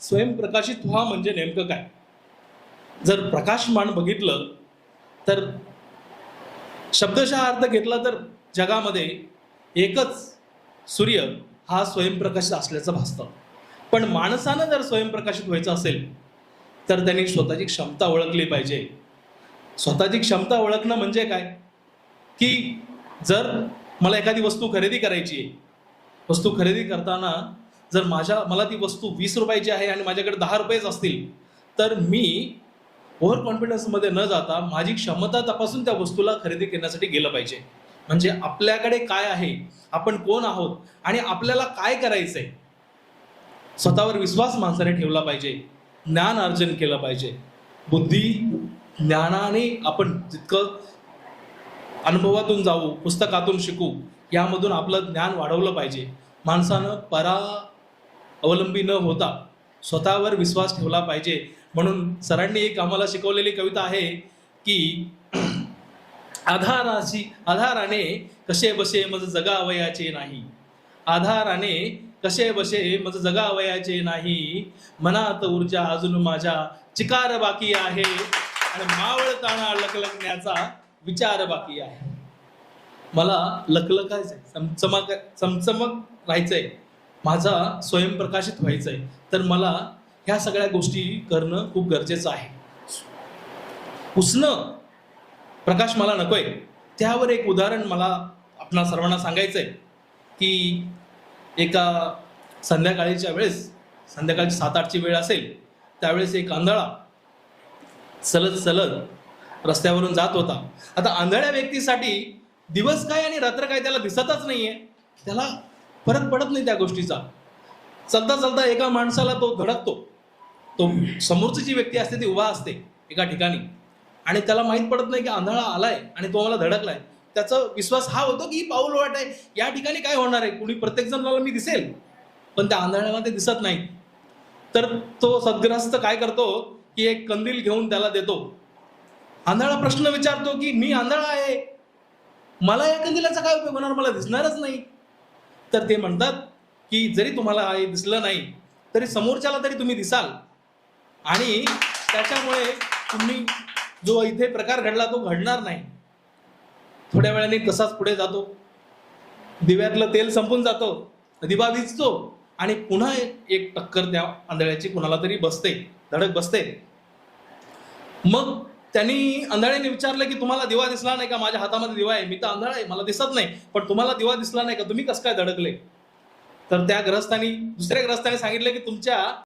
स्वयंप्रकाशित व्हा म्हणजे नेमकं काय? जर प्रकाशमान बघितलं तर शब्दशः अर्थ घेतला तर जगामध्ये एकच सूर्य हा स्वयंप्रकाशित असल्याचं भासतं. पण माणसानं जर स्वयंप्रकाशित व्हायचं असेल तर त्यांनी स्वतःची क्षमता ओळखली पाहिजे. स्वतःची क्षमता ओळखणं म्हणजे काय? की जर मला एखादी वस्तू खरेदी करायची आहे वस्तू खरेदी करताना जर माझ्या मला ती वस्तू वीस रुपयाची आहे आणि माझ्याकडे दहा रुपयेच असतील तर मी ओव्हर कॉन्फिडन्समध्ये न जाता माझी क्षमता तपासून त्या वस्तूला खरेदी करण्यासाठी गेलं पाहिजे. म्हणजे आपल्याकडे काय आहे आपण कोण आहोत आणि आपल्याला काय करायचं आहे स्वतःवर विश्वास माणसाने ठेवला पाहिजे ज्ञान अर्जन केलं पाहिजे. बुद्धी ज्ञानाने आपण जितकं अनुभवातून जाऊ पुस्तकातून शिकू यामधून आपलं ज्ञान वाढवलं पाहिजे. माणसानं परा अवलंबी न होता स्वतःवर विश्वास ठेवला पाहिजे. म्हणून सरांनी एक आम्हाला शिकवलेली कविता आहे की आधाराशी आधाराने कसे बसे मज जगावयाचे नाही. आधाराने कसे बसे मज जगावयाचे नाही. मनात ऊर्जा अजून माझ्या चिकार बाकी आहे. आणि मावळताना लकलकण्याचा विचार बाकी आहे. मला लकलकायचंय चमचमक चमचमक राहायचंय. माझा स्वयंप्रकाशित आहे तर मला ह्या सगळ्या गोष्टी करणं खूप गरजेचं आहे. पुसणं प्रकाश मला नकोय. त्यावर एक उदाहरण मला आपणा सर्वांना सांगायचं आहे की एका संध्याकाळीच्या वेळेस संध्याकाळची सात आठची वेळ असेल त्यावेळेस एक आंधळा सलद सलद रस्त्यावरून जात होता. आता आंधळ्या व्यक्तीसाठी दिवस काय आणि रात्र काय त्याला दिसतच नाहीये. त्याला फरक पडत नाही त्या गोष्टीचा. चलता चलता एका माणसाला तो धडकतो. तो समोरची जी व्यक्ती असते ती उभा असते एका ठिकाणी. आणि त्याला माहीत पडत नाही की आंधळा आलाय आणि तो मला धडकलाय. त्याचा विश्वास हा होतो की पाऊल वाट आहे. या ठिकाणी काय होणार आहे? कुणी प्रत्येक जणाला मी दिसेल. पण त्या आंधळ्याला ते दिसत नाही. तर तो सद्ग्रस्त काय करतो? की एक कंदील घेऊन त्याला देतो. आंधळा प्रश्न विचारतो की मी आंधळा आहे. मला या कंदिलाचा काय उपयोग होणार? मला दिसणारच नाही. तर ते म्हणतात की जरी तुम्हाला हे दिसलं नाही तरी समोरच्याला तरी तुम्ही दिसाल. आणि त्याच्यामुळे तुम्ही जो इथे प्रकार घडला तो घडणार नाही. थोड्या वेळाने तसाच पुढे जातो. दिव्यातलं तेल संपून जातो दिवा भिजतो आणि पुन्हा एक एक टक्कर त्या आंधळ्याची कुणाला तरी बसते धडक बसते. मग त्यांनी आंधळ्याने विचारलं की तुम्हाला दिवा दिसला नाही का? माझ्या हातामध्ये दिवा आहे. मी तर आंधळा आहे. मला दिसत नाही. पण तुम्हाला दिवा दिसला नाही का? तुम्ही कसं काय धडकले? तर त्या ग्रस्तानी दुसऱ्या ग्रस्ताने सांगितलं की तुमच्या